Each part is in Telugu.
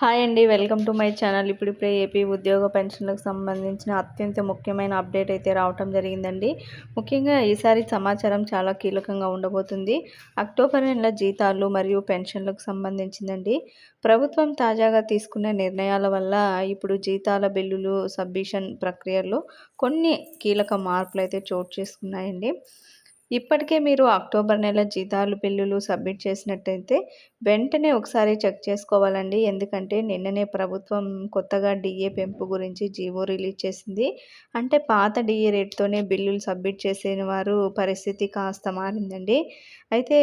హాయ్ అండి వెల్కమ్ టు మై ఛానల్. ఇప్పుడిప్పుడే ఏపీ ఉద్యోగ పెన్షన్లకు సంబంధించిన అత్యంత ముఖ్యమైన అప్డేట్ అయితే రావటం జరిగిందండి. ముఖ్యంగా ఈసారి సమాచారం చాలా కీలకంగా ఉండబోతుంది. అక్టోబర్ నెల జీతాలు మరియు పెన్షన్లకు సంబంధించిందండి. ప్రభుత్వం తాజాగా తీసుకున్న నిర్ణయాల వల్ల ఇప్పుడు జీతాల బిల్లులు సబ్మిషన్ ప్రక్రియలో కొన్ని కీలక మార్పులు అయితే చోటు చేసుకున్నాయండి. ఇప్పటికే మీరు అక్టోబర్ నెల జీతాలు బిల్లులు సబ్మిట్ చేసినట్టయితే వెంటనే ఒకసారి చెక్ చేసుకోవాలండి. ఎందుకంటే నిన్ననే ప్రభుత్వం కొత్తగా డిఏ పెంపు గురించి జీవో రిలీజ్ చేసింది. అంటే పాత డిఏ రేట్తోనే బిల్లులు సబ్మిట్ చేసిన వారు పరిస్థితి కాస్త మారిందండి. అయితే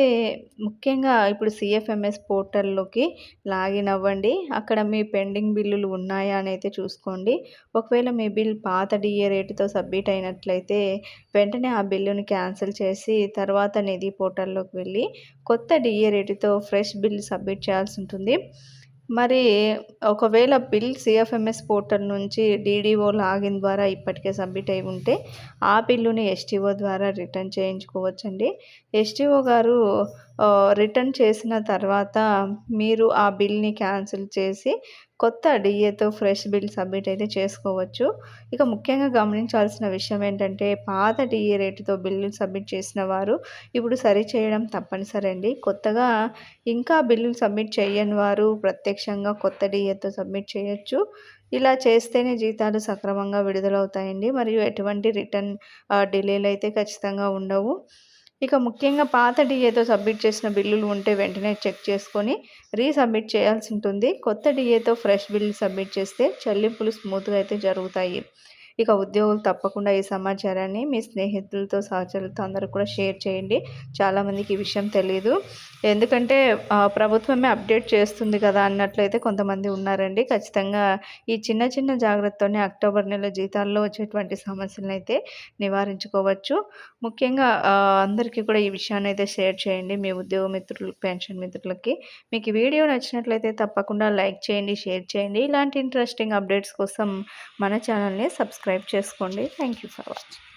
ముఖ్యంగా ఇప్పుడు సిఎఫ్ఎంఎస్ పోర్టల్లోకి లాగిన్ అవ్వండి. అక్కడ మీ పెండింగ్ బిల్లులు ఉన్నాయా అని అయితే చూసుకోండి. ఒకవేళ మీ బిల్ పాత డిఏ రేటుతో సబ్మిట్ అయినట్లయితే వెంటనే ఆ బిల్లుని క్యాన్సిల్ చేసి తర్వాత నిధి పోర్టల్లోకి వెళ్ళి కొత్త డిఏ రేటుతో ఫ్రెష్ బిల్ సబ్మిట్ చేయాల్సి ఉంటుంది. మరి ఒకవేళ బిల్ సిఎఫ్ఎంఎస్ పోర్టల్ నుంచి డీడీఓ లాగిన్ ద్వారా ఇప్పటికే సబ్మిట్ అయి ఉంటే ఆ బిల్లుని ఎస్టీఓ ద్వారా రిటర్న్ చేయించుకోవచ్చండి. ఎస్టీఓ గారు రిటర్న్ చేసిన తర్వాత మీరు ఆ బిల్ని క్యాన్సిల్ చేసి కొత్త డిఏతో ఫ్రెష్ బిల్ సబ్మిట్ అయితే చేసుకోవచ్చు. ఇక ముఖ్యంగా గమనించాల్సిన విషయం ఏంటంటే పాత డిఏ రేటుతో బిల్లు సబ్మిట్ చేసిన వారు ఇప్పుడు సరి చేయడం తప్పనిసరి అండి. కొత్తగా ఇంకా బిల్లులు సబ్మిట్ చేయని వారు ప్రత్యక్షంగా కొత్త డిఏతో సబ్మిట్ చేయొచ్చు. ఇలా చేస్తేనే జీతాలు సక్రమంగా విడుదలవుతాయండి. మరియు ఎటువంటి రిటర్న్ డిలేలు అయితే ఖచ్చితంగా ఉండవు. ఇక ముఖ్యంగా పాత డిఏతో సబ్మిట్ చేసిన బిల్లులు ఉంటే వెంటనే చెక్ చేసుకొని రీసబ్మిట్ చేయాల్సి ఉంటుంది. కొత్త డిఏతో ఫ్రెష్ బిల్లు సబ్మిట్ చేస్తే చెల్లింపులు స్మూత్గా అయితే జరుగుతాయి. ఇక ఉద్యోగులు తప్పకుండా ఈ సమాచారాన్ని మీ స్నేహితులతో సహచరులతో అందరూ కూడా షేర్ చేయండి. చాలామందికి ఈ విషయం తెలియదు ఎందుకంటే ప్రభుత్వమే అప్డేట్ చేస్తుంది కదా అన్నట్లయితే కొంతమంది ఉన్నారండి. ఖచ్చితంగా ఈ చిన్న చిన్న జాగ్రత్తతోనే అక్టోబర్ నెల జీతాల్లో వచ్చేటువంటి సమస్యలను అయితే నివారించుకోవచ్చు. ముఖ్యంగా అందరికీ కూడా ఈ విషయాన్ని అయితే షేర్ చేయండి. మీ ఉద్యోగ మిత్రులు పెన్షన్ మిత్రులకి. మీకు వీడియో నచ్చినట్లయితే తప్పకుండా లైక్ చేయండి షేర్ చేయండి. ఇలాంటి ఇంట్రెస్టింగ్ అప్డేట్స్ కోసం మన ఛానల్ని సబ్స్క్రైబ్ చేసుకోండి. Thank you for watching.